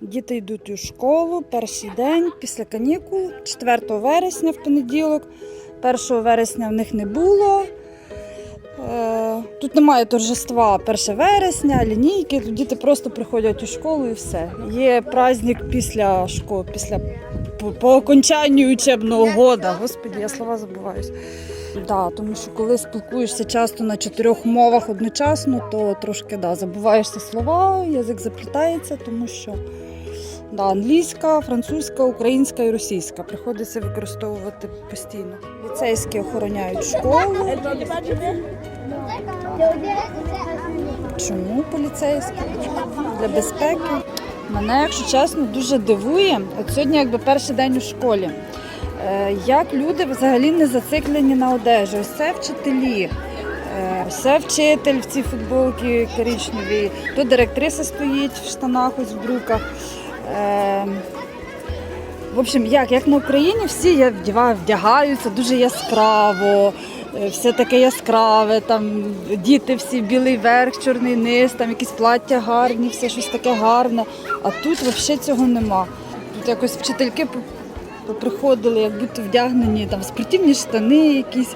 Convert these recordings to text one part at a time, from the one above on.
Діти йдуть у школу перший день після канікул, 4 вересня в понеділок. 1 вересня в них не було. Е, Тут немає торжества 1 вересня, лінійки. Тут діти просто приходять у школу і все. Є праздник після школи, після по, по окончанню учебного года. Господі, я слова забуваюсь. Да, тому що коли спілкуєшся часто на чотирьох мовах одночасно, то трошки да, забуваєшся слова, язик заплітається, тому що да, англійська, французька, українська і російська приходиться використовувати постійно. Ліцейські охороняють школу. Чому поліцейські? Для безпеки. Мене, якщо чесно, дуже дивує. От сьогодні, якби перший день у школі. Е, Як люди взагалі не зациклені на одежі? Ось це вчителі. Е, це вчитель в цій футболці коричневій. То директриса стоїть в штанах, ось в брюках. Е, В общем, як, як на Україні всі я вдягаю, вдягаються дуже яскраво, е, все таке яскраве, там діти всі білий верх, чорний низ, там якісь плаття гарні, все щось таке гарне. А тут взагалі цього нема. Тут якось вчительки по- поприходили, як будто вдягнені там спортивні штани, якісь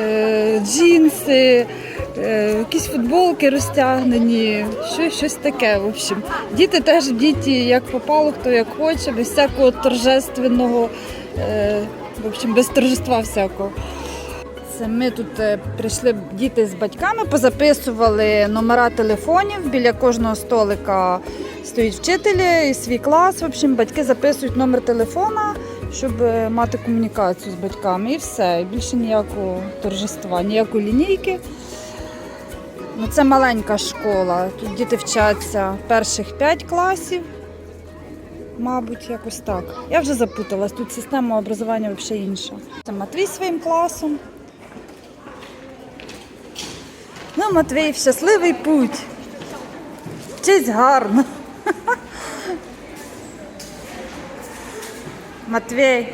е, джинси, е, якісь футболки розтягнені, щось, щось таке. В общем. Діти теж діти, як попало, хто як хоче, без всякого торжественного, е, в общем, без торжества всякого. Ми тут е, прийшли діти з батьками, позаписували номера телефонів. Біля кожного столика стоїть вчителі і свій клас. В общем, батьки записують номер телефона, щоб е, мати комунікацію з батьками. І все. І більше ніякого торжества, ніякої лінійки. Ну, це маленька школа. Тут діти вчаться перших 5 класів. Мабуть, якось так. Я вже запуталась. Тут система образування взагалі інша. Це Матвій своїм класом. Ну, Матвій, щасливий путь. Вчись гарно. Матвій.